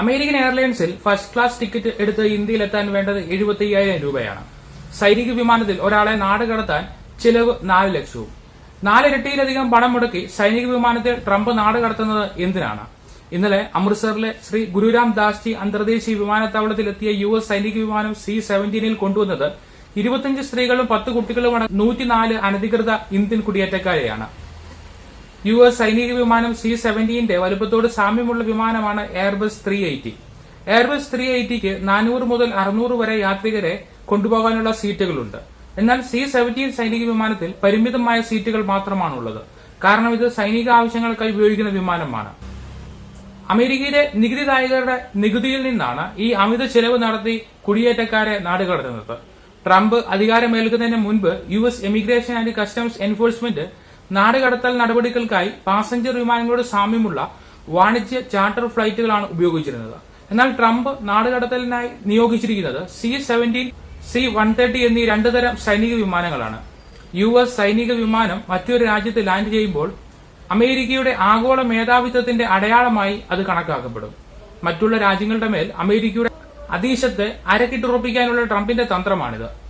American എയർലൈൻസിൽ first class ticket എടുത്ത് ഇന്ത്യയിലെത്താൻ വേണ്ടത് എഴുപത്തി അയ്യായിരം രൂപയാണ്. സൈനിക വിമാനത്തിൽ ഒരാളെ നാട് കടത്താൻ ചിലവ് നാല് ലക്ഷവും. നാലിരട്ടിയിലധികം പണം മുടക്കി സൈനിക വിമാനത്തിൽ ട്രംപ് നാട് കടത്തുന്നത് എന്തിനാണ്? ഇന്നലെ അമൃത്സറിലെ ശ്രീ ഗുരുരാം ദാസ്ജി അന്തർദേശീയ വിമാനത്താവളത്തിലെത്തിയ യു എസ് സൈനിക വിമാനം സി സെവന്റീനിൽ കൊണ്ടുവന്നത് ഇരുപത്തിയഞ്ച് സ്ത്രീകളും പത്ത് കുട്ടികളുമാണ് നൂറ്റിനാല് അനധികൃത ഇന്ത്യൻ കുടിയേറ്റക്കാരെയാണ്. യു എസ് സൈനിക വിമാനം സി സെവന്റീന്റെ വലുപ്പത്തോട് സാമ്യമുള്ള വിമാനമാണ് Airbus three eighty Airbus three എയ്റ്റിക്ക് നാനൂറ് മുതൽ അറുന്നൂറ് വരെ യാത്രികരെ കൊണ്ടുപോകാനുള്ള സീറ്റുകളുണ്ട്. എന്നാൽ സി സെവന്റീൻ സൈനിക വിമാനത്തിൽ പരിമിതമായ സീറ്റുകൾ മാത്രമാണുള്ളത്. കാരണം ഇത് സൈനിക ആവശ്യങ്ങൾക്കായി ഉപയോഗിക്കുന്ന വിമാനമാണ്. അമേരിക്കയിലെ നികുതിദായകരുടെ നികുതിയിൽ നിന്നാണ് ഈ അമിത ചെലവ് നടത്തി കുടിയേറ്റക്കാരെ നാടുകടത്തുന്നത് ട്രംപ് അധികാരമേൽക്കുന്നതിന് മുൻപ് U S immigration and customs enforcement നാടുകടത്തൽ നടപടികൾക്കായി പാസഞ്ചർ വിമാനങ്ങളോട് സാമ്യമുള്ള വാണിജ്യ ചാർട്ടർ ഫ്ലൈറ്റുകളാണ് ഉപയോഗിച്ചിരുന്നത്. എന്നാൽ ട്രംപ് നാടുകടത്തലിനായി നിയോഗിച്ചിരിക്കുന്നത് C seventeen C one thirty എന്നീ രണ്ടു തരം സൈനിക വിമാനങ്ങളാണ്. യു എസ് സൈനിക വിമാനം മറ്റൊരു രാജ്യത്ത് ലാൻഡ് ചെയ്യുമ്പോൾ അമേരിക്കയുടെ ആഗോള മേധാവിത്വത്തിന്റെ അടയാളമായി അത് കണക്കാക്കപ്പെടും. മറ്റുള്ള രാജ്യങ്ങളുടെ മേൽ അമേരിക്കയുടെ അതീശത്തെ അരക്കിട്ടുറപ്പിക്കാനുള്ള ട്രംപിന്റെ തന്ത്രമാണിത്.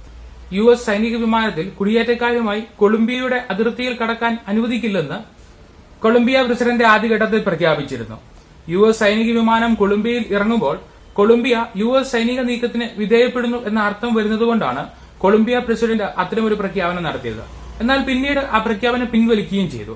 യു എസ് സൈനിക വിമാനത്തിൽ കുടിയേറ്റക്കാരുമായി കൊളംബിയയുടെ അതിർത്തിയിൽ കടക്കാൻ അനുവദിക്കില്ലെന്ന് കൊളംബിയ പ്രസിഡന്റ് ആദ്യഘട്ടത്തിൽ പ്രഖ്യാപിച്ചിരുന്നു. യു എസ് സൈനിക വിമാനം കൊളംബിയയിൽ ഇറങ്ങുമ്പോൾ കൊളംബിയ യു എസ് സൈനിക നീക്കത്തിന് വിധേയപ്പെടുന്നു എന്ന അർത്ഥം വരുന്നതുകൊണ്ടാണ് കൊളംബിയ പ്രസിഡന്റ് അത്തരമൊരു പ്രഖ്യാപനം നടത്തിയത്. എന്നാൽ പിന്നീട് ആ പ്രഖ്യാപനം പിൻവലിക്കുകയും ചെയ്തു.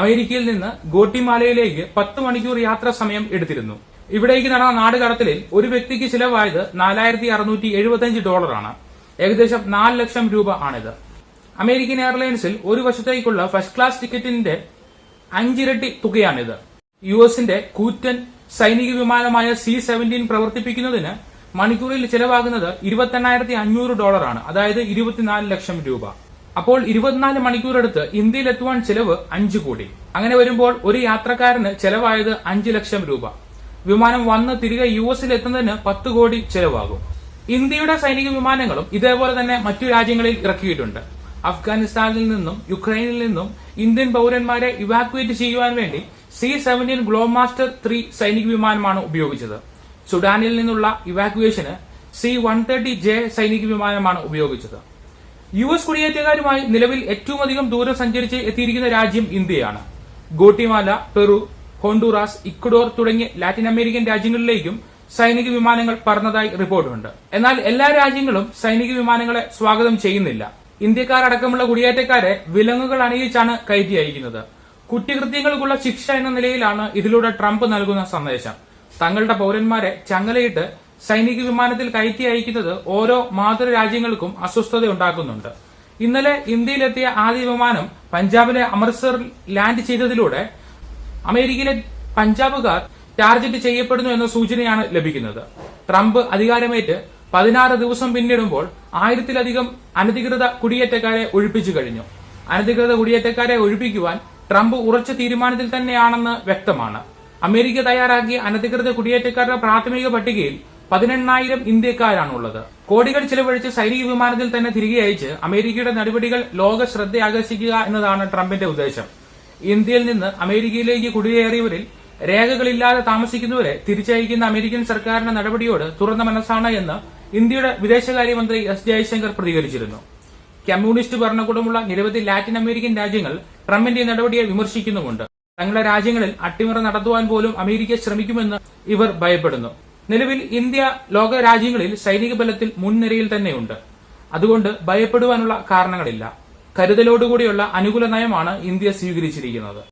അമേരിക്കയിൽ നിന്ന് ഗോട്ടിമാലയിലേക്ക് പത്ത് മണിക്കൂർ യാത്രാ സമയം എടുത്തിരുന്നു. ഇവിടേക്ക് നടന്ന നാടുകടത്തലിൽ ഒരു വ്യക്തിക്ക് ചിലവായത് നാലായിരത്തി അറുന്നൂറ്റി എഴുപത്തിയഞ്ച് ഡോളറാണ്. ഏകദേശം നാല് ലക്ഷം രൂപ ആണിത്. അമേരിക്കൻ എയർലൈൻസിൽ ഒരു വശത്തേക്കുള്ള ഫസ്റ്റ് ക്ലാസ് ടിക്കറ്റിന്റെ അഞ്ചിരട്ടി തുകയാണിത്. യു എസിന്റെ കൂറ്റൻ സൈനിക വിമാനമായ സി സെവന്റീൻ പ്രവർത്തിപ്പിക്കുന്നതിന് മണിക്കൂറിൽ ചിലവാകുന്നത് ഇരുപത്തെണ്ണായിരത്തി അഞ്ഞൂറ് ഡോളറാണ് അതായത് ഇരുപത്തിനാല് ലക്ഷം രൂപ. അപ്പോൾ ഇരുപത്തിനാല് മണിക്കൂർ എടുത്ത് ഇന്ത്യയിലെത്തുവാൻ ചിലവ് അഞ്ച് കോടി. അങ്ങനെ വരുമ്പോൾ ഒരു യാത്രക്കാരന് ചെലവായത് അഞ്ച് ലക്ഷം രൂപ. വിമാനം വന്ന് തിരികെ യു എസിൽ എത്തുന്നതിന് പത്ത് കോടി ചെലവാകും. ഇന്ത്യയുടെ സൈനിക വിമാനങ്ങളും ഇതേപോലെ തന്നെ മറ്റു രാജ്യങ്ങളിൽ ഇറക്കിയിട്ടുണ്ട്. അഫ്ഗാനിസ്ഥാനിൽ നിന്നും യുക്രൈനിൽ നിന്നും ഇന്ത്യൻ പൌരന്മാരെ ഇവാക്യുവേറ്റ് ചെയ്യുവാൻ വേണ്ടി സി സെവന്റീൻ ഗ്ലോമാസ്റ്റർ ത്രീ സൈനിക വിമാനമാണ് ഉപയോഗിച്ചത്. സുഡാനിൽ നിന്നുള്ള ഇവാക്യുവേഷന് സി വൺ തേർട്ടി ജെ സൈനിക വിമാനമാണ് ഉപയോഗിച്ചത്. യു എസ് കുടിയേറ്റക്കാരുമായി നിലവിൽ ഏറ്റവും അധികം ദൂരം സഞ്ചരിച്ച് എത്തിയിരിക്കുന്ന രാജ്യം ഇന്ത്യയാണ്. ഗോട്ടിമാല പെറു ഹോണ്ടുറാസ് ഇക്വഡോർ തുടങ്ങിയ ലാറ്റിൻ അമേരിക്കൻ രാജ്യങ്ങളിലേക്കും സൈനിക വിമാനങ്ങൾ പറന്നതായി റിപ്പോർട്ടുണ്ട്. എന്നാൽ എല്ലാ രാജ്യങ്ങളും സൈനിക വിമാനങ്ങളെ സ്വാഗതം ചെയ്യുന്നില്ല. ഇന്ത്യക്കാരടക്കമുള്ള കുടിയേറ്റക്കാരെ വിലങ്ങുകൾ അണിയിച്ചാണ് കയറ്റി അയക്കുന്നത്. കുറ്റകൃത്യങ്ങൾക്കുള്ള ശിക്ഷ എന്ന നിലയിലാണ് ഇതിലൂടെ ട്രംപ് നൽകുന്ന സന്ദേശം. തങ്ങളുടെ പൌരന്മാരെ ചങ്ങലയിട്ട് സൈനിക വിമാനത്തിൽ കയറ്റി അയക്കുന്നത് ഓരോ മാതൃരാജ്യങ്ങൾക്കും അസ്വസ്ഥത ഉണ്ടാക്കുന്നുണ്ട്. ഇന്നലെ ഇന്ത്യയിലെത്തിയ ആദ്യ വിമാനം പഞ്ചാബിലെ അമൃത്സറിൽ ലാൻഡ് ചെയ്തതിലൂടെ അമേരിക്കയിലെ പഞ്ചാബുകാർ ടാർഗറ്റ് ചെയ്യപ്പെടുന്നു എന്ന സൂചനയാണ് ലഭിക്കുന്നത്. ട്രംപ് അധികാരമേറ്റ് പതിനാറ് ദിവസം പിന്നിടുമ്പോൾ ആയിരത്തിലധികം അനധികൃത കുടിയേറ്റക്കാരെ ഒഴിപ്പിച്ചു കഴിഞ്ഞു. അനധികൃത കുടിയേറ്റക്കാരെ ഒഴിപ്പിക്കുവാൻ ട്രംപ് ഉറച്ച തീരുമാനത്തിൽ തന്നെയാണെന്ന് വ്യക്തമാണ്. അമേരിക്ക തയ്യാറാക്കിയ അനധികൃത കുടിയേറ്റക്കാരുടെ പ്രാഥമിക പട്ടികയിൽ പതിനെണ്ണായിരം ഇന്ത്യക്കാരാണുള്ളത്. കോടികൾ ചിലവഴിച്ച് സൈനിക വിമാനത്തിൽ തന്നെ തിരികെ അയച്ച് അമേരിക്കയുടെ നടപടികൾ ലോക ശ്രദ്ധയാകർഷിക്കുക എന്നതാണ് ട്രംപിന്റെ ഉദ്ദേശം. ഇന്ത്യയിൽ നിന്ന് അമേരിക്കയിലേക്ക് കുടിയേറിയവരിൽ രേഖകളില്ലാതെ താമസിക്കുന്നവരെ തിരിച്ചയക്കുന്ന അമേരിക്കൻ സർക്കാരിന്റെ നടപടിയോട് തുറന്ന മനസ്സാണ് എന്ന് ഇന്ത്യയുടെ വിദേശകാര്യമന്ത്രി എസ് ജയശങ്കർ പ്രതികരിച്ചിരുന്നു. കമ്മ്യൂണിസ്റ്റ് ഭരണകൂടമുള്ള നിരവധി ലാറ്റിൻ അമേരിക്കൻ രാജ്യങ്ങൾ ട്രംപിന്റെ നടപടിയെ വിമർശിക്കുന്നുമുണ്ട്. തങ്ങളുടെ രാജ്യങ്ങളിൽ അട്ടിമറി നടത്തുവാൻ പോലും അമേരിക്ക ശ്രമിക്കുമെന്ന് ഇവർ ഭയപ്പെടുന്നു. നിലവിൽ ഇന്ത്യ ലോക രാജ്യങ്ങളിൽ സൈനിക ബലത്തിൽ മുൻനിരയിൽ തന്നെയുണ്ട്. അതുകൊണ്ട് ഭയപ്പെടുവാനുള്ള കാരണങ്ങളില്ല. കരുതലോടുകൂടിയുള്ള അനുകൂല നയമാണ് ഇന്ത്യ സ്വീകരിച്ചിരിക്കുന്നത്.